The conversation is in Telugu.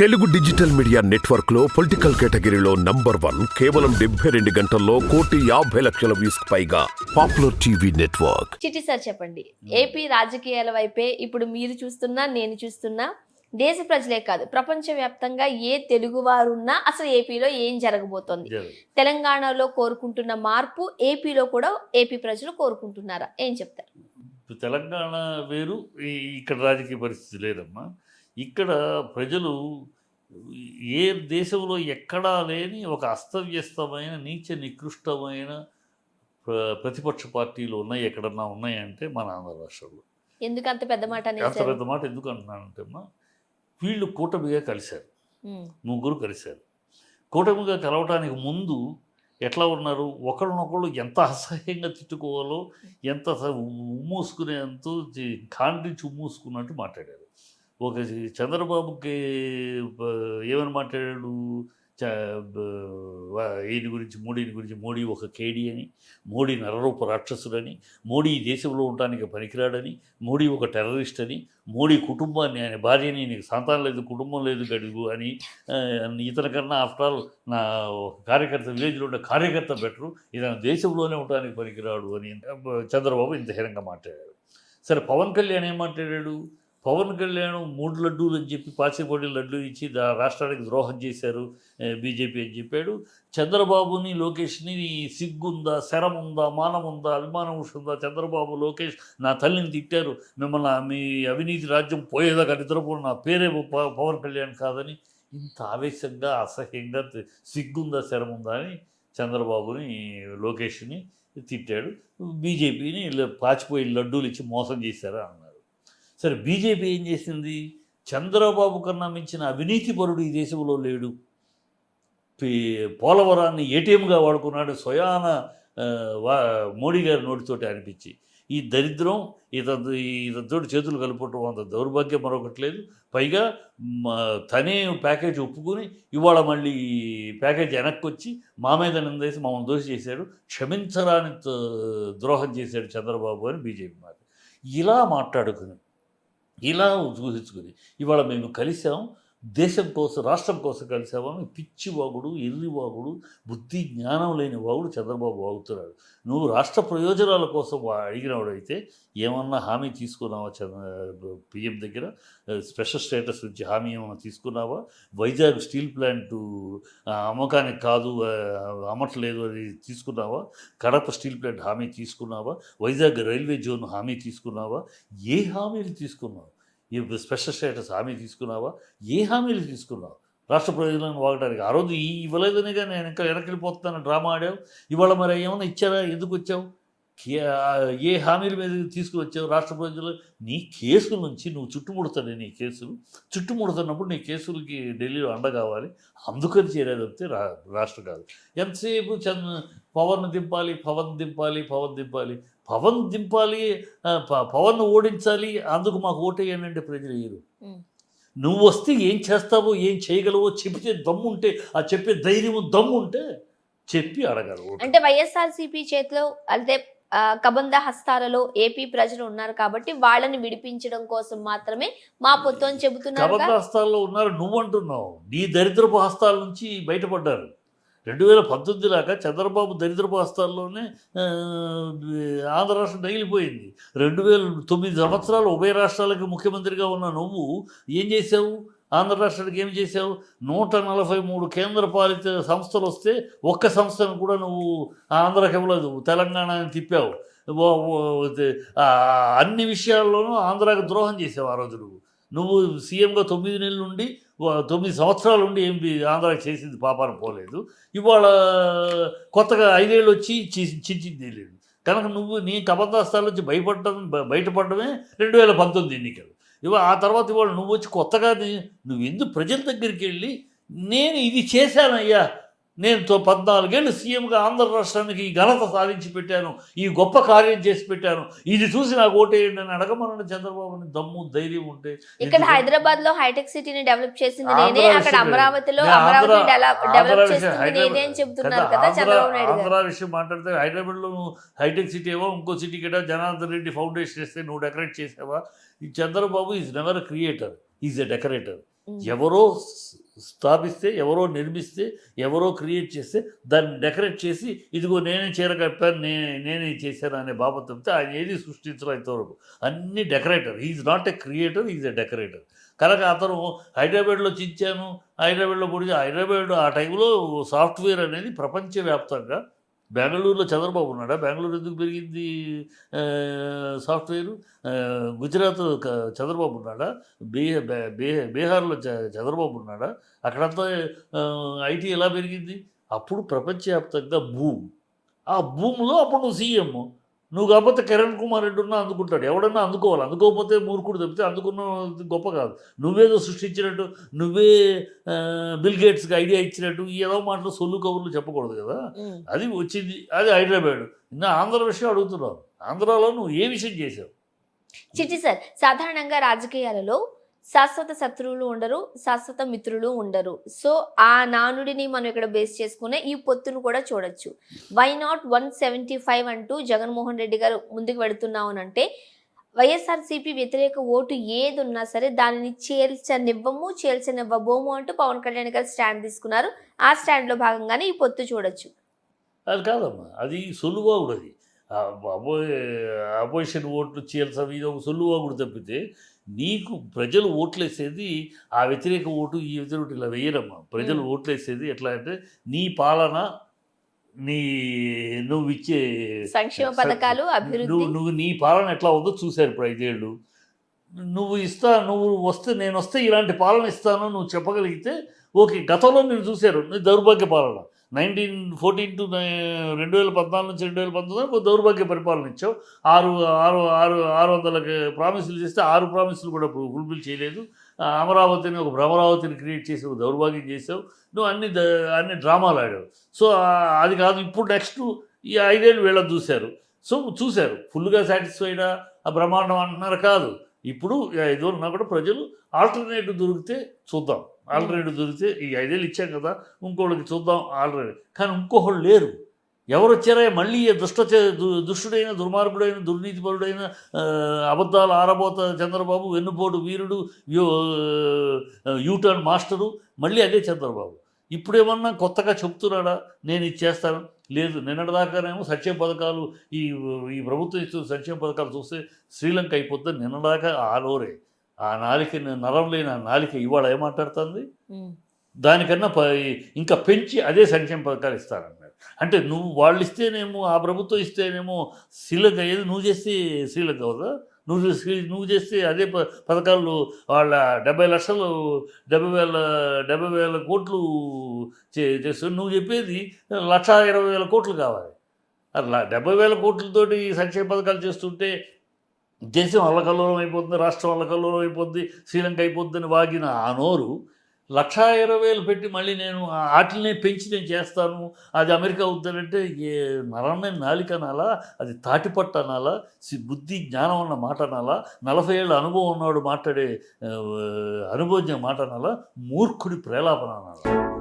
తెలుగు డిజిటల్ మీడియా నెట్వర్క్లో పొలిటికల్ కేటగిరీలో నంబర్ వన్ కేవలం డెబ్బై రెండు గంటల్లో కోటి యాభై లక్షల వ్యూస్ పైగా popular TV network. Chitti sir చెప్పండి. ఏపీ రాజకీయాల వైపే ఇప్పుడు మీరు చూస్తున్నా నేను చూస్తున్నా దేశ ప్రజలే కాదు ప్రపంచవ్యాప్తంగా ఏ తెలుగు వారు ఉన్నా అసలు ఏపీలో ఏం జరగబోతోంది. తెలంగాణలో కోరుకుంటున్న మార్పు ఏపీలో కూడా ఏపీ ప్రజలు కోరుకుంటున్నారా? ఏం చెప్తారు? తెలంగాణ వేరు ఇక్కడ రాజకీయ పరిస్థితి లేదమ్మా. ఇక్కడ ప్రజలు ఏ దేశంలో ఎక్కడా లేని ఒక అస్తవ్యస్తమైన నీచ నికృష్టమైన ప్ర- ప్రతిపక్ష పార్టీలు ఉన్నాయి ఎక్కడన్నా ఉన్నాయంటే మన ఆంధ్ర రాష్ట్రంలో. ఎందుకు అంత పెద్ద మాట అంత పెద్ద మాట ఎందుకు అంటున్నానంటే అమ్మా వీళ్ళు కూటమిగా కలిశారు. ముగ్గురు కలిశారు. కూటమిగా కలవటానికి ముందు ఎట్లా ఉన్నారు? ఒకరినొకళ్ళు ఎంత అసహ్యంగా తిట్టుకోవాలో ఎంత ఉమ్మూసుకునేంత చి- ఖాండ్రించి ఉమ్మూసుకున్నట్టు మాట్లాడారు. ఒక చంద్రబాబుకి ఏమని మాట్లాడాడు? చ ఈయన గురించి మోడీని గురించి మోడీ ఒక కేడీ అని మోడీ నరరూప రాక్షసుడని మోడీ దేశంలో ఉండటానికి పనికిరాడని మోడీ ఒక టెర్రరిస్ట్ అని మోడీ కుటుంబాన్ని ఆయన భార్యని నీకు సంతానం లేదు కుటుంబం లేదు గడుగు అని ఇతని కన్నా ఆఫ్టర్ ఆల్ నా కార్యకర్త విలేజ్లో ఉండే కార్యకర్త బెటరు ఇతను దేశంలోనే ఉండడానికి పనికిరాడు అని చంద్రబాబు ఇంత హీనంగా మాట్లాడాడు. సరే పవన్ కళ్యాణ్ ఏం మాట్లాడాడు? పవన్ కళ్యాణ్ మూడు లడ్డూలు అని చెప్పి పాచిపొడి లడ్డు ఇచ్చి దా రాష్ట్రానికి ద్రోహం చేశారు బీజేపీ అని చెప్పాడు. చంద్రబాబుని లోకేష్ని సిగ్గుందా శరం ఉందా మానం ఉందా అభిమానం ఉందా? చంద్రబాబు లోకేష్ నా తల్లిని తిట్టారు. మిమ్మల్ని మీ అవినీతి రాజ్యం పోయేదాకా నిద్రపోను నా పేరే ప- పవన్ కళ్యాణ్ కాదని ఇంత ఆవేశంగా అసహ్యంగా సిగ్గుందా శరం ఉందా అని చంద్రబాబుని లోకేష్ని తిట్టాడు. బీజేపీని పాచిపోయి లడ్డూలు ఇచ్చి మోసం చేశారా అన్నారు. సరే బీజేపీ ఏం చేసింది? చంద్రబాబు కన్నా మించిన అవినీతి పరుడు ఈ దేశంలో లేడు. పోలవరాన్ని ఏటీఎంగా వాడుకున్నాడు స్వయాన వా మోడీ గారి నోటితోటి అనిపించి. ఈ దరిద్రం ఇతను ఇతనితోటి చేతులు కలుపుకోవటం అంత దౌర్భాగ్యం మరొకటి లేదు. పైగా తనే ప్యాకేజ్ ఒప్పుకుని ఇవాళ మళ్ళీ ప్యాకేజ్ వెనక్కి వచ్చి మా మీద నిందేసి మమ్మల్ని దోషి చేశాడు. క్షమించరాని ద్రోహం చేశాడు చంద్రబాబు అని బీజేపీ మాట ఇలా మాట్లాడుకుని ఇలా ఊహించుకుని ఇవాళ మేము కలిసాం దేశం కోసం రాష్ట్రం కోసం కలిసామని పిచ్చి వాగుడు ఎర్రి వాగుడు బుద్ధి జ్ఞానం లేని వాగుడు చంద్రబాబు వాగుతున్నాడు. నువ్వు రాష్ట్ర ప్రయోజనాల కోసం వా- అడిగినవాడైతే ఏమన్నా హామీ తీసుకున్నావా చంద్ర పిఎం దగ్గర? స్పెషల్ స్టేటస్ నుంచి హామీ ఏమైనా తీసుకున్నావా? వైజాగ్ స్టీల్ ప్లాంట్ అమ్మకానికి కాదు అమ్మట్లేదు అది తీసుకున్నావా? కడప స్టీల్ ప్లాంట్ హామీ తీసుకున్నావా? వైజాగ్ రైల్వే జోన్ హామీ తీసుకున్నావా? ఏ హామీలు తీసుకున్నావు? ఈ స్పెషల్ స్టేటస్ హామీ తీసుకున్నావా? ఏ హామీలు తీసుకున్నావు? రాష్ట్ర ప్రయోజనాలను వాగడానికి ఆ రోజు ఈ ఇవ్వలేదని కానీ నేను ఇంకా వెనక్కి డ్రామా ఆడావు. ఇవాళ మరి ఏమైనా ఇచ్చారా ఎందుకు వచ్చావు? కే- ఏ హామీల మీద తీసుకువచ్చావు? రాష్ట్ర ప్రజలు నీ కేసుల నుంచి నువ్వు చుట్టుముడుతాడు నీ కేసులు చుట్టుముడుతున్నప్పుడు నీ కేసులకి ఢిల్లీలో అండ కావాలి. అందుకని చేరేది వస్తే రా రాష్ట్ర కాదు. ఎంతసేపు చంద్ర పవన్ దింపాలి పవన్ దింపాలి పవన్ దింపాలి. పవన్ దింపాలి పవన్ ఓడించాలి అందుకు మాకు ఓటేయండి అంటే ప్రజలు వేయరు. నువ్వు వస్తే ఏం చేస్తావో ఏం చేయగలవో చెప్పితే దమ్ము ఉంటే ఆ చెప్పే ధైర్యం దమ్ము ఉంటే చెప్పి అడగాలి ఓటు. అంటే వైఎస్ఆర్ చేతిలో అంటే ఆ, కబంధ హస్తాలలో ఏపీ ప్రజలు ఉన్నారు కాబట్టి వాళ్ళని విడిపించడం కోసం మాత్రమే మా పొత్తు అని చెబుతున్నారు కబంధ హస్తాల్లో ఉన్నారు నువ్వు అంటున్నావు నీ దరిద్రపు హస్తాల నుంచి బయటపడ్డారు రెండు వేల పంతొమ్మిది దాకా చంద్రబాబు దరిద్ర భాస్తాల్లోనే ఆంధ్ర రాష్ట్రం తగిలిపోయింది రెండు వేల తొమ్మిది సంవత్సరాలు ఉభయ రాష్ట్రాలకు ముఖ్యమంత్రిగా ఉన్న నువ్వు ఏం చేసావు ఆంధ్ర రాష్ట్రానికి ఏం చేసావు నూట నలభై మూడు కేంద్ర పాలిత సంస్థలు వస్తే ఒక్క సంస్థను కూడా నువ్వు ఆంధ్రాకి ఇవ్వలేదు తెలంగాణని తిప్పావు. అన్ని విషయాల్లోనూ ఆంధ్రాకి ద్రోహం చేసావు ఆ రోజు నువ్వు. నువ్వు సీఎంగా తొమ్మిది నెలల నుండి తొమ్మిది సంవత్సరాలు ఉండి ఏం ఆంధ్రాకి చేసింది పాపాన పోలేదు. ఇవాళ కొత్తగా ఐదేళ్ళు వచ్చి చించింది లేదు. కనుక నువ్వు నీ కబంధాస్తాల నుంచి భయపడటం బయటపడటమే రెండు వేల పంతొమ్మిది ఎన్నికలు. ఇవాళ ఆ తర్వాత ఇవాళ నువ్వు వచ్చి కొత్తగా నువ్వు ఎందుకు ప్రజల దగ్గరికి వెళ్ళి నేను ఇది చేశానయ్యా నేను తో పద్నాలుగేళ్ళు సీఎంగా ఆంధ్ర రాష్ట్రానికి ఈ ఘనత సాధించి పెట్టాను ఈ గొప్ప కార్యం చేసి పెట్టాను ఇది చూసి నాకు ఓటేయండి అని అడగమన్న చంద్రబాబుని దమ్ము ధైర్యం ఉంటే ఇక్కడ? హైదరాబాద్లో హైటెక్ సిటీని డెవలప్ చేసింది ఆంధ్ర నేనే అక్కడ విషయం అమరావతిలో ఆంధ్ర- హైదరాబాద్ కదా, కదా చంద్రబాబు మాట్లాడితే హైదరాబాద్లో నువ్వు హైటెక్ సిటీ ఏవో ఇంకో సిటీ కూడా జనార్దన్ రెడ్డి ఫౌండేషన్ వేస్తే నువ్వు డెకరేట్ చేసావా ఈ Chandrababu is never creator is a decorator. ఎవరో స్థాపిస్తే ఎవరో నిర్మిస్తే ఎవరో క్రియేట్ చేస్తే దాన్ని డెకరేట్ చేసి ఇదిగో నేనే చీర కట్టాను నే నేనే చేశాను అనే బాబు తప్పితే ఆయన ఏది సృష్టించడం ఇంతవరకు. అన్ని decorator. Is not a creator is a decorator కనుక అతను హైదరాబాద్లో చించాను హైదరాబాద్లో పొడి హైదరాబాద్ ఆ టైంలో సాఫ్ట్వేర్ అనేది ప్రపంచవ్యాప్తంగా బెంగళూరులో చంద్రబాబు ఉన్నాడా? బెంగళూరు ఎందుకు పెరిగింది? సాఫ్ట్వేర్? గుజరాత్ చంద్రబాబు ఉన్నాడా? బీ బీహార్లో చ- చంద్రబాబు ఉన్నాడా? అక్కడంతా ఐటీ ఎలా పెరిగింది? అప్పుడు ప్రపంచవ్యాప్తంగా భూమ్. ఆ భూమిలో అప్పుడు నువ్వు సీఎం. నువ్వు కాకపోతే కిరణ్ కుమార్ రెడ్డి ఉన్నా అందుకుంటాడు. ఎవడన్నా అందుకోవాలి. అందుకోకపోతే మూర్ఖుడు తప్పితే అందుకున్న గొప్ప కాదు. నువ్వేదో సృష్టించినట్టు నువ్వే బిల్ గేట్స్కి ఐడియా ఇచ్చినట్టు ఈ ఏదో మాటలు సొల్లు కబుర్లు చెప్పకూడదు కదా. అది వచ్చింది. అది హైదరాబాద్. ఇంకా ఆంధ్ర విషయం అడుగుతున్నావు. ఆంధ్రాలో నువ్వు ఏ విషయం చేసావు చిట్టి సార్ సాధారణంగా రాజకీయాలలో శాశ్వత శత్రువులు ఉండరు శాశ్వత మిత్రులు ఉండరు. సో ఆ నానుడిని మనం ఇక్కడ బేస్ చేసుకునే ఈ పొత్తును కూడా చూడొచ్చు. Why not one seventy five అంటూ జగన్మోహన్ రెడ్డి గారు ముందుకు వెడుతున్నామనంటే అని అంటే వైఎస్ఆర్సీపీ వ్యతిరేక ఓటు ఏది ఉన్నా సరే దానిని చేల్చనివ్వము చేల్చనివ్వబోము అంటూ పవన్ కళ్యాణ్ గారు స్టాండ్ తీసుకున్నారు. ఆ స్టాండ్లో భాగంగానే ఈ పొత్తు చూడొచ్చు. అది కాదమ్మా అది సొల్లువాగుడు అది. అపోజిషన్ ఓట్లు చీల్చం ఇది ఒక సొల్లువాగుడు తప్పితే నీకు ప్రజలు ఓట్లేసేది ఆ వ్యతిరేక ఓటు ఈ వ్యతిరేక ఓటు ఇలా వేయరమ్మా. ప్రజలు. ఓట్లేసేది ఎట్లా అంటే నీ పాలన నీ నువ్వు ఇచ్చే సంక్షేమ పథకాలు నువ్వు నువ్వు నీ పాలన ఎట్లా ఉందో చూశారు ఇప్పుడు ఐదేళ్ళు. నువ్వు ఇస్తా నువ్వు వస్తే నేను వస్తే ఇలాంటి పాలన ఇస్తాను నువ్వు చెప్పగలిగితే ఓకే గతంలో నేను చూశారు నీ దౌర్భాగ్య పాలన. నైన్టీన్ ఫోర్టీన్ టు రెండు వేల పద్నాలుగు నుంచి రెండు వేల పంతొమ్మిది దౌర్భాగ్య పరిపాలన ఇచ్చావు. ఆరు ఆరు ఆరు ఆరు వందల ప్రామిసులు చేస్తే ఆరు ప్రామిసులు కూడా ఫుల్ఫిల్ చేయలేదు. అమరావతిని ఒక భ్రమరావతిని క్రియేట్ చేసి ఒక దౌర్భాగ్యం చేసావు నువ్వు అన్ని అన్ని డ్రామాలు ఆడావు. సో అది కాదు ఇప్పుడు నెక్స్ట్ ఈ ఐదేళ్ళు వీళ్ళని చూశారు. సో చూశారు. ఫుల్గా సాటిస్ఫైడా ఆ బ్రహ్మాండం అంటున్నారు? కాదు. ఇప్పుడు ఐదు ఉన్నా కూడా ప్రజలు ఆల్టర్నేటివ్ దొరికితే చూద్దాం. ఆల్టర్నేటివ్ దొరికితే ఈ ఐదేళ్ళు ఇచ్చాం కదా ఇంకోళ్ళకి చూద్దాం ఆల్టర్నేటివ్ కానీ ఇంకొకళ్ళు లేరు. ఎవరు వచ్చారా? మళ్ళీ దుష్ట దు- దుష్టుడైన దుర్మార్గుడైన దుర్నీతిపరుడైన అబద్ధాలు ఆరబోత చంద్రబాబు వెన్నుపోటు వీరుడు యూ యూటర్న్ మాస్టరు మళ్ళీ అదే చంద్రబాబు. ఇప్పుడేమన్నా కొత్తగా చెప్తున్నాడా? నేను ఇది చేస్తాను. లేదు నిన్నటిదాకానేమో సంక్షేమ పథకాలు ఈ ఈ ప్రభుత్వం ఇస్తున్న సంక్షేమ పథకాలు చూస్తే శ్రీలంక అయిపోతుంది నిన్నదాకా ఆ నోరే. ఆ నాలిక నరం లేని ఆ నాలిక ఇవాళ ఏం మాట్లాడుతుంది? ఉమ్. దానికన్నా ఇంకా పెంచి అదే సంక్షేమ పథకాలు ఇస్తారన్నారు. అంటే నువ్వు వాళ్ళు ఇస్తేనేమో ఆ ప్రభుత్వం ఇస్తేనేమో శ్రీలంక ఏది నువ్వు చేస్తే శ్రీలంక అవుదా నువ్వు నువ్వు చేస్తే అదే ప పథకాలు వాళ్ళ డెబ్బై లక్షలు డెబ్బై వేల డెబ్బై వేల కోట్లు చే చేస్తూ నువ్వు చెప్పేది లక్ష ఇరవై వేల కోట్లు కావాలి. అట్లా డెబ్బై వేల కోట్లతోటి సంక్షేమ పథకాలు చేస్తుంటే దేశం అల్లకల్లోలం అయిపోతుంది రాష్ట్రం అల్లకల్లోలం అయిపోతుంది శ్రీలంక అయిపోతుందని వాగిన ఆ నోరు లక్షా ఇరవై వేలు పెట్టి మళ్ళీ నేను వాటిని పెంచి నేను చేస్తాను. అది అమెరికా అవుతానంటే ఏ నరమే నాలిక అనాలా అది తాటిపట్టు అనాలా బుద్ధి జ్ఞానం ఉన్న మాట అనాలా నలభై ఏళ్ళ అనుభవం ఉన్నవాడు మాట్లాడే అనుభవజ్ఞ మాట అనాలా మూర్ఖుడి ప్రేలాపన అనాలా